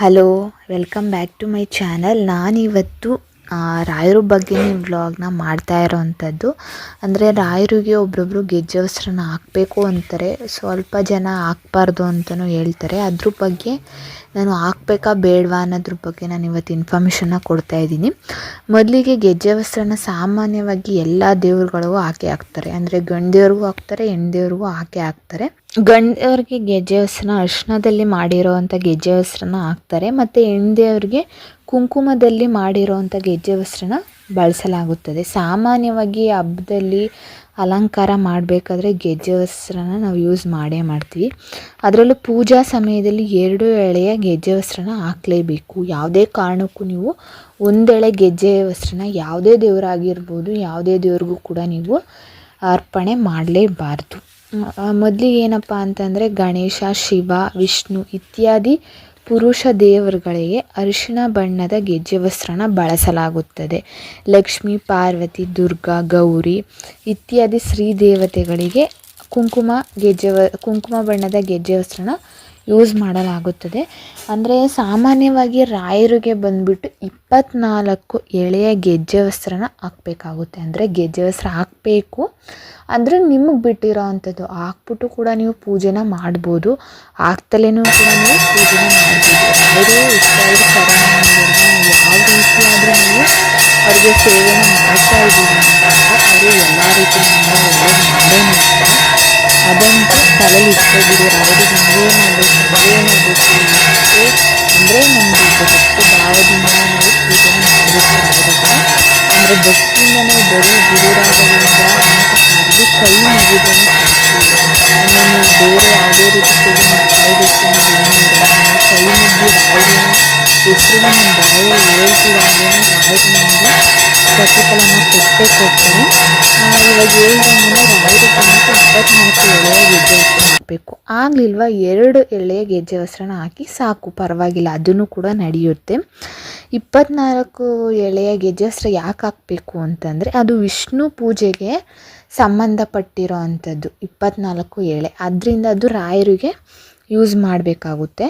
Hello welcome back to my channel ನಾನಿವತ್ತು ರಾಯರು ಬಗ್ಗೆ ವ್ಲಾಗ್ನ ಮಾಡ್ತಾ ಇರೋವಂಥದ್ದು ಅಂದರೆ ರಾಯರಿಗೆ ಒಬ್ರೊಬ್ರು ಗೆಜ್ಜೆ ವಸ್ತ್ರನ ಹಾಕಬೇಕು ಅಂತಾರೆ. ಸ್ವಲ್ಪ ಜನ ಹಾಕ್ಬಾರ್ದು ಅಂತಲೂ ಹೇಳ್ತಾರೆ. ಅದ್ರ ಬಗ್ಗೆ ನಾನು ಹಾಕ್ಬೇಕಾ ಬೇಡವಾ ಅನ್ನೋದ್ರ ಬಗ್ಗೆ ನಾನು ಇವತ್ತು ಇನ್ಫಾರ್ಮೇಷನ್ನ ಕೊಡ್ತಾ ಇದ್ದೀನಿ. ಮೊದಲಿಗೆ ಗೆಜ್ಜೆ ವಸ್ತ್ರನ ಸಾಮಾನ್ಯವಾಗಿ ಎಲ್ಲ ದೇವ್ರುಗಳಿಗೂ ಹಾಕಿ ಹಾಕ್ತಾರೆ. ಅಂದರೆ ಗಂಡು ದೇವ್ರಿಗೂ ಹಾಕ್ತಾರೆ ಹೆಣ್ಣು ದೇವ್ರಿಗೂ ಹಾಕಿ ಹಾಕ್ತಾರೆ. ಗಂಡವ್ರಿಗೆ ಗೆಜ್ಜೆ ವಸ್ತ್ರನ ಅರಿಶಿಣದಲ್ಲಿ ಮಾಡಿರೋವಂಥ ಗೆಜ್ಜೆ ವಸ್ತ್ರನ ಹಾಕ್ತಾರೆ ಮತ್ತು ಹೆಣ್ದೇವ್ರಿಗೆ ಕುಂಕುಮದಲ್ಲಿ ಮಾಡಿರೋವಂಥ ಗೆಜ್ಜೆ ವಸ್ತ್ರನ ಬಳಸಲಾಗುತ್ತದೆ. ಸಾಮಾನ್ಯವಾಗಿ ಹಬ್ಬದಲ್ಲಿ ಅಲಂಕಾರ ಮಾಡಬೇಕಾದ್ರೆ ಗೆಜ್ಜೆ ವಸ್ತ್ರನ ನಾವು ಯೂಸ್ ಮಾಡೇ ಮಾಡ್ತೀವಿ. ಅದರಲ್ಲೂ ಪೂಜಾ ಸಮಯದಲ್ಲಿ ಎರಡು ಎಳೆಯ ಗೆಜ್ಜೆ ವಸ್ತ್ರನ ಹಾಕಲೇಬೇಕು. ಯಾವುದೇ ಕಾರಣಕ್ಕೂ ನೀವು ಒಂದೆಳೆ ಗೆಜ್ಜೆ ವಸ್ತ್ರನ ಯಾವುದೇ ದೇವರಾಗಿರ್ಬೋದು, ಯಾವುದೇ ದೇವ್ರಿಗೂ ಕೂಡ ನೀವು ಅರ್ಪಣೆ ಮಾಡಲೇಬಾರ್ದು. ಮೊದಲಿಗೆ ಏನಪ್ಪ ಅಂತಂದರೆ ಗಣೇಶ, ಶಿವ, ವಿಷ್ಣು ಇತ್ಯಾದಿ ಪುರುಷ ದೇವರುಗಳಿಗೆ ಅರಿಶಿಣ ಬಣ್ಣದ ಗೆಜ್ಜೆ ವಸ್ತ್ರನ ಬಳಸಲಾಗುತ್ತದೆ. ಲಕ್ಷ್ಮಿ, ಪಾರ್ವತಿ, ದುರ್ಗಾ, ಗೌರಿ ಇತ್ಯಾದಿ ಶ್ರೀ ದೇವತೆಗಳಿಗೆ ಕುಂಕುಮ ಗೆಜ್ಜೆ ಕುಂಕುಮ ಬಣ್ಣದ ಗೆಜ್ಜೆ ವಸ್ತ್ರನ ಯೂಸ್ ಮಾಡಲಾಗುತ್ತದೆ. ಅಂದರೆ ಸಾಮಾನ್ಯವಾಗಿ ರಾಯರಿಗೆ ಬಂದುಬಿಟ್ಟು ಇಪ್ಪತ್ನಾಲ್ಕು ಎಳೆಯ ಗೆಜ್ಜೆ ವಸ್ತ್ರನ ಹಾಕಬೇಕಾಗುತ್ತೆ. ಅಂದರೆ ಗೆಜ್ಜೆ ವಸ್ತ್ರ ಹಾಕಬೇಕು. ಅಂದರೆ ನಿಮಗೆ ಬಿಟ್ಟಿರೋ ಅಂಥದ್ದು ಹಾಕ್ಬಿಟ್ಟು ಕೂಡ ನೀವು ಪೂಜೆನ ಮಾಡ್ಬೋದು. ಹಾಕ್ತಲೇನೂ ಕೂಡ ನೀವು ಪೂಜೆನ ಮಾಡ್ಬೋದು. ಯಾವ ರೀತಿಯಾದರೂ ನೀವು ಅವ್ರಿಗೆ ಸೇವೆನ ಮಾಡ್ತಾ ಇದ್ದೀವಿ ಅಂತ ಅವರು ಎಲ್ಲ ರೀತಿಯಿಂದ ಮಾಡೇ ಮಾಡ್ತಾರೆ ಅದಂತೂ ತಲೆಯಲ್ಲಿ ಇಟ್ಕೊಬಿಡಿ ಅವ್ರಿಗೆ ಏನಾಗಬೇಕು ಏನಾಗಬೇಕು ಅಷ್ಟೇ ಅಂದರೆ ನಮ್ಮದು ಭಕ್ತಿ ಭಾವದಿಂದ ನಾವು ಪೂಜೆ ಮಾಡಬೇಕಾಗಿರುತ್ತೆ ಅಂದರೆ ಭಕ್ತಿಯಿಂದ ನಾವು ಬರೀ ಗುರುರಾಘವೇಂದ್ರ ಅಂತ ಕರೆದು ಕೈ ಮುಗಿದ್ರೆ ನಮ್ಮನ್ನು ಬೇರೆ ಯಾವುದೇ ರೀತಿ ಮಾಡಬೇಕು ಅನ್ನೋದೇನಿಲ್ಲ ನಾವು ಕೈ ಮುಗಿ ರಾಯರ ಹೆಸರು ನಮ್ಮ ಬಾಯಲ್ಲಿ ಹೇಳ್ತೀವಿ ರಾಯರು ನಮಗೆ ಪ್ರತಿಫಲನ ಕೊಟ್ಟೇ ಕೊಡ್ತಾರೆ ಇವಾಗ ಹೇಳ್ದಂಗೆ ರಾಯರು ಇಪ್ಪತ್ನಾಲ್ಕು ಎಳೆಯ ಗೆಜ್ಜೆ ಹಾಕಬೇಕು ಆಗಲಿಲ್ವ ಎರಡು ಎಳೆಯ ಗೆಜ್ಜೆ ವಸ್ತ್ರನ ಹಾಕಿ ಸಾಕು, ಪರವಾಗಿಲ್ಲ, ಅದನ್ನು ಕೂಡ ನಡೆಯುತ್ತೆ. ಇಪ್ಪತ್ನಾಲ್ಕು ಎಳೆಯ ಗೆಜ್ಜೆ ವಸ್ತ್ರ ಯಾಕೆ ಹಾಕಬೇಕು ಅಂತಂದರೆ, ಅದು ವಿಷ್ಣು ಪೂಜೆಗೆ ಸಂಬಂಧಪಟ್ಟಿರೋ ಅಂಥದ್ದು ಇಪ್ಪತ್ನಾಲ್ಕು ಎಳೆ. ಅದರಿಂದ ಅದು ರಾಯರಿಗೆ ಯೂಸ್ ಮಾಡಬೇಕಾಗುತ್ತೆ.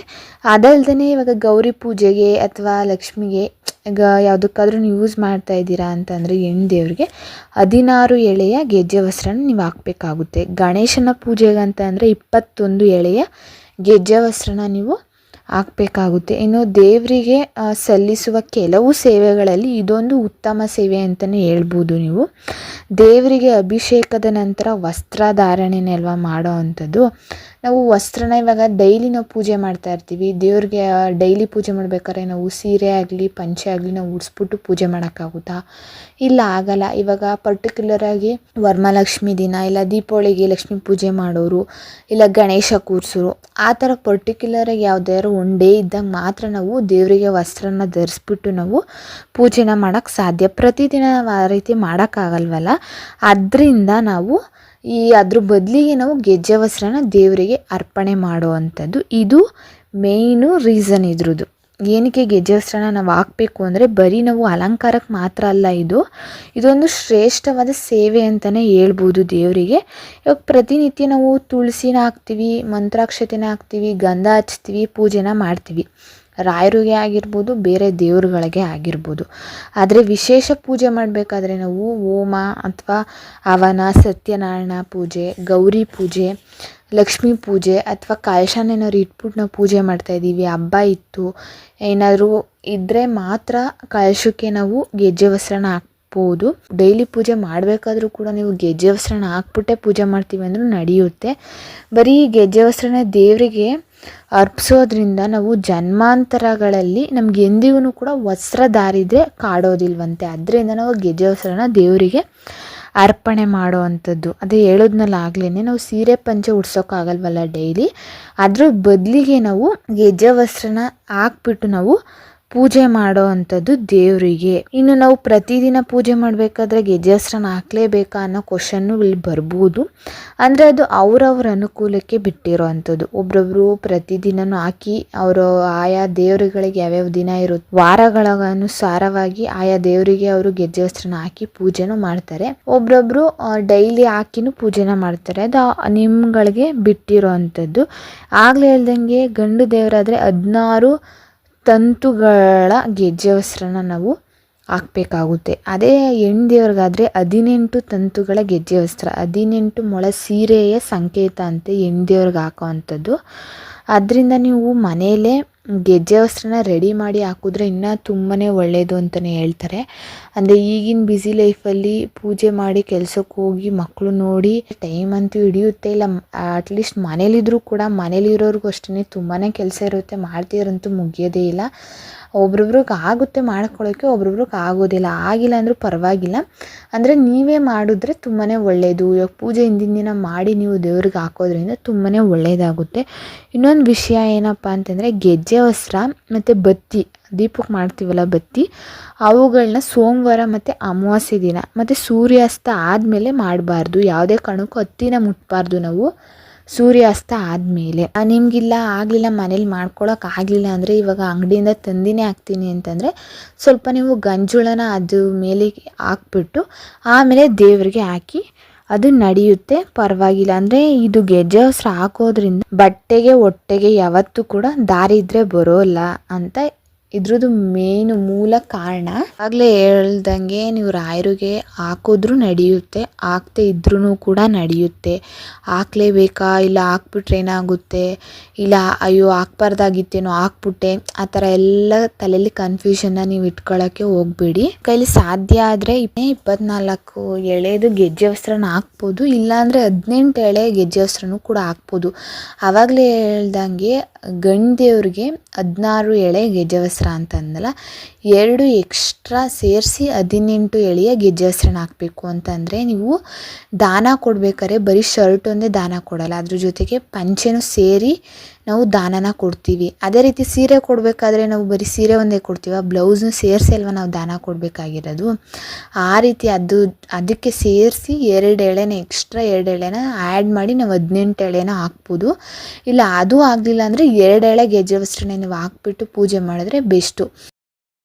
ಅದಲ್ಲದೆ ಇವಾಗ ಗೌರಿ ಪೂಜೆಗೆ ಅಥವಾ ಲಕ್ಷ್ಮಿಗೆ ಈಗ ಯಾವುದಕ್ಕಾದ್ರೂ ಯೂಸ್ ಮಾಡ್ತಾ ಇದ್ದೀರಾ ಅಂತಂದರೆ ಹೆಣ್ಣು ದೇವ್ರಿಗೆ ಹದಿನಾರು ಎಳೆಯ ಗೆಜ್ಜೆ ವಸ್ತ್ರನ ನೀವು ಹಾಕಬೇಕಾಗುತ್ತೆ. ಗಣೇಶನ ಪೂಜೆಗೆ ಅಂತ ಅಂದರೆ ಇಪ್ಪತ್ತೊಂದು ಎಳೆಯ ಗೆಜ್ಜೆ ವಸ್ತ್ರನ ನೀವು ಹಾಕಬೇಕಾಗುತ್ತೆ. ಇನ್ನು ದೇವರಿಗೆ ಸಲ್ಲಿಸುವ ಕೆಲವು ಸೇವೆಗಳಲ್ಲಿ ಇದೊಂದು ಉತ್ತಮ ಸೇವೆ ಅಂತಲೇ ಹೇಳ್ಬೋದು ನೀವು. ದೇವರಿಗೆ ಅಭಿಷೇಕದ ನಂತರ ವಸ್ತ್ರಧಾರಣೆನೆಲ್ವ ಮಾಡೋ ಅಂಥದ್ದು. ನಾವು ವಸ್ತ್ರನ ಇವಾಗ ಡೈಲಿ ನಾವು ಪೂಜೆ ಮಾಡ್ತಾ ಇರ್ತೀವಿ. ದೇವ್ರಿಗೆ ಡೈಲಿ ಪೂಜೆ ಮಾಡ್ಬೇಕಾದ್ರೆ ನಾವು ಸೀರೆ ಆಗಲಿ, ಪಂಚೆ ಆಗಲಿ ನಾವು ಉಡಿಸ್ಬಿಟ್ಟು ಪೂಜೆ ಮಾಡೋಕ್ಕಾಗುತ್ತಾ? ಇಲ್ಲ, ಆಗಲ್ಲ. ಇವಾಗ ಪರ್ಟಿಕ್ಯುಲರಾಗಿ ವರಮಹಾಲಕ್ಷ್ಮಿ ದಿನ ಇಲ್ಲ, ದೀಪಾವಳಿಗೆ ಲಕ್ಷ್ಮಿ ಪೂಜೆ ಮಾಡೋರು, ಇಲ್ಲ ಗಣೇಶ ಕೂರಿಸೋರು, ಆ ಥರ ಪರ್ಟಿಕ್ಯುಲರಾಗಿ ಯಾವುದಾದ್ರು ಒನ್ ಡೇ ಇದ್ದಾಗ ಮಾತ್ರ ನಾವು ದೇವರಿಗೆ ವಸ್ತ್ರನ ಧರಿಸ್ಬಿಟ್ಟು ನಾವು ಪೂಜೆನ ಮಾಡೋಕ್ಕೆ ಸಾಧ್ಯ. ಪ್ರತಿದಿನ ಆ ರೀತಿ ಮಾಡೋಕ್ಕಾಗಲ್ವಲ್ಲ? ಅದರಿಂದ ನಾವು ಈ ಅದ್ರ ಬದಲಿಗೆ ನಾವು ಗೆಜ್ಜೆ ವಸ್ತ್ರನ ದೇವರಿಗೆ ಅರ್ಪಣೆ ಮಾಡುವಂಥದ್ದು. ಇದು ಮೇಯ್ನು ರೀಸನ್ ಇದ್ರದ್ದು ಏನಕ್ಕೆ ಗೆಜ್ಜೆ ನಾವು ಹಾಕಬೇಕು ಅಂದರೆ ಬರೀ ನಾವು ಅಲಂಕಾರಕ್ಕೆ ಮಾತ್ರ ಅಲ್ಲ ಇದು. ಇದೊಂದು ಶ್ರೇಷ್ಠವಾದ ಸೇವೆ ಅಂತಲೇ ಹೇಳ್ಬೋದು ದೇವರಿಗೆ. ಇವಾಗ ಪ್ರತಿನಿತ್ಯ ನಾವು ತುಳಸಿನ ಹಾಕ್ತೀವಿ, ಮಂತ್ರಾಕ್ಷತೆನ ಹಾಕ್ತೀವಿ, ಗಂಧ ಹಚ್ತೀವಿ, ಪೂಜೆನ ಮಾಡ್ತೀವಿ. ರಾಯರಿಗೆ ಆಗಿರ್ಬೋದು, ಬೇರೆ ದೇವರುಗಳಿಗೆ ಆಗಿರ್ಬೋದು. ಆದರೆ ವಿಶೇಷ ಪೂಜೆ ಮಾಡಬೇಕಾದ್ರೆ ನಾವು ಹೋಮ ಅಥವಾ ಹವನ, ಸತ್ಯನಾರಾಯಣ ಪೂಜೆ, ಗೌರಿ ಪೂಜೆ ಲಕ್ಷ್ಮೀ ಪೂಜೆ ಅಥವಾ ಕಳಶನ ಏನಾದ್ರು ಇಟ್ಬಿಟ್ಟು ನಾವು ಪೂಜೆ ಮಾಡ್ತಾಯಿದ್ದೀವಿ ಹಬ್ಬ ಇತ್ತು, ಏನಾದರೂ ಇದ್ದರೆ ಮಾತ್ರ ಕಳಶಕ್ಕೆ ನಾವು ಗೆಜ್ಜೆ ವಸ್ತ್ರನ ಹಾಕ್ಬೋದು. ಡೈಲಿ ಪೂಜೆ ಮಾಡಬೇಕಾದ್ರೂ ಕೂಡ ನೀವು ಗೆಜ್ಜೆ ವಸ್ತ್ರನ ಹಾಕ್ಬಿಟ್ಟೆ ಪೂಜೆ ಮಾಡ್ತೀವಿ ಅಂದರೂ ನಡೆಯುತ್ತೆ. ಬರೀ ಗೆಜ್ಜೆ ವಸ್ತ್ರನ ದೇವರಿಗೆ ಅರ್ಪಿಸೋದ್ರಿಂದ ನಾವು ಜನ್ಮಾಂತರಗಳಲ್ಲಿ ನಮ್ಗೆ ಎಂದಿಗೂ ಕೂಡ ವಸ್ತ್ರ ದಾರಿದ್ರೆ ಕಾಡೋದಿಲ್ವಂತೆ. ಅದರಿಂದ ನಾವು ಗೆಜ್ಜೆ ವಸ್ತ್ರನ ದೇವರಿಗೆ ಅರ್ಪಣೆ ಮಾಡೋ ಅಂಥದ್ದು ಅದೇ ಹೇಳೋದ್ನಲ್ಲ ಆಗ್ಲೇ ನಾವು ಸೀರೆ ಪಂಚೆ ಉಡ್ಸೋಕ್ಕಾಗಲ್ವಲ್ಲ ಡೈಲಿ ಅದ್ರ ಬದಲಿಗೆ ನಾವು ಗೆಜ್ಜೆ ವಸ್ತ್ರನ ಹಾಕ್ಬಿಟ್ಟು ನಾವು ಪೂಜೆ ಮಾಡೋ ಅಂಥದ್ದು ದೇವರಿಗೆ. ಇನ್ನು ನಾವು ಪ್ರತಿದಿನ ಪೂಜೆ ಮಾಡಬೇಕಾದ್ರೆ ಗೆಜ್ಜೆ ವಸ್ತ್ರನ ಹಾಕ್ಲೇಬೇಕಾ ಅನ್ನೋ ಕ್ವಶನ್ನು ಇಲ್ಲಿ ಬರ್ಬೋದು. ಅಂದರೆ ಅದು ಅವರವ್ರ ಅನುಕೂಲಕ್ಕೆ ಬಿಟ್ಟಿರೋ ಅಂಥದ್ದು. ಒಬ್ರೊಬ್ರು ಪ್ರತಿದಿನನೂ ಹಾಕಿ ಅವರು ಆಯಾ ದೇವರುಗಳಿಗೆ ಯಾವ್ಯಾವ ದಿನ ಇರುತ್ತೆ ವಾರಗಳ ಅನುಸಾರವಾಗಿ ಆಯಾ ದೇವರಿಗೆ ಅವರು ಗೆಜ್ಜೆ ವಸ್ತ್ರನ ಹಾಕಿ ಪೂಜೆನೂ ಮಾಡ್ತಾರೆ. ಒಬ್ರೊಬ್ರು ಡೈಲಿ ಹಾಕಿನೂ ಪೂಜೆನ ಮಾಡ್ತಾರೆ. ಅದು ನಿಮ್ಗಳಿಗೆ ಬಿಟ್ಟಿರೋ ಅಂಥದ್ದು. ಆಗಲೇ ಇಲ್ದಂಗೆ ಗಂಡು ದೇವರಾದರೆ ಹದಿನಾರು ತಂತುಗಳ ಗೆಜ್ಜೆ ವಸ್ತ್ರನ ನಾವು ಹಾಕ್ಬೇಕಾಗುತ್ತೆ. ಅದೇ ಹೆಣ್ಣು ಹದಿನೆಂಟು ತಂತುಗಳ ಗೆಜ್ಜೆ ವಸ್ತ್ರ, ಹದಿನೆಂಟು ಮೊಳ ಸೀರೆಯ ಸಂಕೇತ ಅಂತೆ ಹೆಣ್ಣು ದೇವ್ರಿಗೆ ಹಾಕೋ ಅಂಥದ್ದು ಅದರಿಂದ ನೀವು ಮನೆಯಲ್ಲೇ ಗೆಜ್ಜೆ ವಸ್ತ್ರನ ರೆಡಿ ಮಾಡಿ ಹಾಕಿದ್ರೆ ಇನ್ನೂ ತುಂಬಾ ಒಳ್ಳೆಯದು ಅಂತಲೇ ಹೇಳ್ತಾರೆ. ಅಂದರೆ ಈಗಿನ ಬ್ಯುಸಿ ಲೈಫಲ್ಲಿ ಪೂಜೆ ಮಾಡಿ ಕೆಲ್ಸಕ್ಕೆ ಹೋಗಿ ಮಕ್ಕಳು ನೋಡಿ ಟೈಮ್ ಅಂತೂ ಹಿಡಿಯುತ್ತೆ ಇಲ್ಲ. ಅಟ್ಲೀಸ್ಟ್ ಮನೇಲಿದ್ದರೂ ಕೂಡ ಮನೇಲಿರೋರ್ಗೂ ಅಷ್ಟೇ ತುಂಬಾ ಕೆಲಸ ಇರುತ್ತೆ. ಮಾಡ್ತಿದ್ರಂತೂ ಮುಗಿಯೋದೇ ಇಲ್ಲ. ಒಬ್ರೊಬ್ರಿಗೆ ಆಗುತ್ತೆ ಮಾಡ್ಕೊಳ್ಳೋಕ್ಕೆ ಒಬ್ರೊಬ್ರಿಗೆ ಆಗೋದಿಲ್ಲ ಆಗಿಲ್ಲ ಅಂದರೂ ಪರವಾಗಿಲ್ಲ. ಅಂದರೆ ನೀವೇ ಮಾಡಿದ್ರೆ ತುಂಬಾ ಒಳ್ಳೆಯದು ಇವಾಗ ಪೂಜೆ ಹಿಂದಿನ ದಿನ ಮಾಡಿ ನೀವು ದೇವ್ರಿಗೆ ಹಾಕೋದ್ರಿಂದ ತುಂಬಾ ಒಳ್ಳೆಯದಾಗುತ್ತೆ ಇನ್ನೊಂದು ವಿಷಯ ಏನಪ್ಪ ಅಂತಂದರೆ ಗೆಜ್ಜೆ ವಸ್ತ್ರ ಮತ್ತು ಬತ್ತಿ ದೀಪಕ್ಕೆ ಮಾಡ್ತೀವಲ್ಲ ಬತ್ತಿ ಅವುಗಳನ್ನ ಸೋಮವಾರ ಮತ್ತು ಅಮಾವಾಸ್ಯೆ ದಿನ ಮತ್ತು ಸೂರ್ಯಾಸ್ತ ಆದಮೇಲೆ ಮಾಡಬಾರ್ದು. ಯಾವುದೇ ಕಾರಣಕ್ಕೂ ಹತ್ತಿನ ಮುಟ್ಟಬಾರ್ದು ನಾವು. ಸೂರ್ಯಾಸ್ತ ಆದಮೇಲೆ. ನಿಮಗಿಲ್ಲ, ಆಗಲಿಲ್ಲ, ಮನೇಲಿ ಮಾಡ್ಕೊಳಕ್ಕೆ ಆಗಲಿಲ್ಲ ಅಂದರೆ ಇವಾಗ ಅಂಗಡಿಯಿಂದ ತಂದಿನೇ ಹಾಕ್ತೀನಿ ಅಂತಂದರೆ ಸ್ವಲ್ಪ ನೀವು ಗಂಜುಳನ ಅದು ಮೇಲೆ ಹಾಕ್ಬಿಟ್ಟು ಆಮೇಲೆ ದೇವರಿಗೆ ಹಾಕಿ ಅದು ನಡೆಯುತ್ತೆ. ಪರವಾಗಿಲ್ಲ. ಅಂದರೆ ಇದು ಗೆಜ್ಜೆ ವಸ್ತ್ರ ಹಾಕೋದ್ರಿಂದ ಬಟ್ಟೆಗೆ, ಹೊಟ್ಟೆಗೆ ಯಾವತ್ತೂ ಕೂಡ ದಾರಿದ್ರೆ ಬರೋಲ್ಲ ಅಂತ ಇದ್ರದ್ದು ಮೇನ್ ಮೂಲ ಕಾರಣ ಆಗಲೇ ಹೇಳ್ದಂಗೆ ನೀವು ರಾಯರಿಗೆ ಹಾಕಿದ್ರೂ ನಡೆಯುತ್ತೆ, ಹಾಕದೇ ಇದ್ರೂ ಕೂಡ ನಡೆಯುತ್ತೆ. ಹಾಕ್ಲೇಬೇಕಾ? ಇಲ್ಲ ಹಾಕ್ಬಿಟ್ರೆ ಏನಾಗುತ್ತೆ? ಇಲ್ಲ ಅಯ್ಯೋ ಹಾಕ್ಬಾರ್ದಾಗಿತ್ತೇನೋ, ಹಾಕ್ಬಿಟ್ಟೆ. ಆ ಥರ ಎಲ್ಲ ತಲೆಯಲ್ಲಿ ಕನ್ಫ್ಯೂಷನ್ನ ನೀವು ಇಟ್ಕೊಳ್ಳೋಕ್ಕೆ ಹೋಗಬೇಡಿ. ಕೈಲಿ ಸಾಧ್ಯ ಆದರೆ ಇಪ್ಪತ್ನಾಲ್ಕು ಎಳೆದು ಗೆಜ್ಜೆ ವಸ್ತ್ರನ ಹಾಕ್ಬೋದು. ಇಲ್ಲಾಂದರೆ ಹದಿನೆಂಟು ಎಳೆ ಗೆಜ್ಜೆ ವಸ್ತ್ರನೂ ಕೂಡ ಹಾಕ್ಬೋದು. ಆವಾಗಲೇ ಹೇಳ್ದಂಗೆ ಗಂಡು ದೇವ್ರಿಗೆ ಹದಿನಾರು ಎಳೆ ಗೆಜ್ಜೆ ವಸ್ತ್ರ ಅಂತ ಅಂದಲ್ಲ ಎರಡು ಎಕ್ಸ್ಟ್ರಾ ಸೇರಿಸಿ ಹದಿನೆಂಟು ಎಳೆಯ ಗೆಜ್ಜೆ ವಸ್ತ್ರನ ಹಾಕಬೇಕು ಅಂತಂದರೆ ನೀವು ದಾನ ಕೊಡ್ಬೇಕಾದ್ರೆ ಬರೀ ಶರ್ಟ್ ಒಂದೇ ದಾನ ಕೊಡಲ್ಲ. ಅದ್ರ ಜೊತೆಗೆ ಪಂಚೆನೂ ಸೇರಿ ನಾವು ದಾನನ ಕೊಡ್ತೀವಿ. ಅದೇ ರೀತಿ ಸೀರೆ ಕೊಡಬೇಕಾದ್ರೆ ನಾವು ಬರೀ ಸೀರೆ ಒಂದೇ ಕೊಡ್ತೀವ, ಬ್ಲೌಸ್ನು ಸೇರಿಸಿ ಅಲ್ವ ನಾವು ದಾನ ಕೊಡಬೇಕಾಗಿರೋದು. ಆ ರೀತಿ ಅದು, ಅದಕ್ಕೆ ಸೇರಿಸಿ ಎರಡು ಎಳೆನ ಎಕ್ಸ್ಟ್ರಾ ಎರಡು ಎಳೆನ ಆ್ಯಡ್ ಮಾಡಿ ನಾವು ಹದಿನೆಂಟು ಎಳೆನ ಹಾಕ್ಬೋದು. ಇಲ್ಲ, ಅದು ಆಗಲಿಲ್ಲ ಅಂದರೆ ಎರಡು ಎಳೆ ಗೆಜ್ಜೆ ವಸ್ತ್ರನ ನೀವು ಹಾಕ್ಬಿಟ್ಟು ಪೂಜೆ ಮಾಡಿದ್ರೆ ಬೆಸ್ಟು.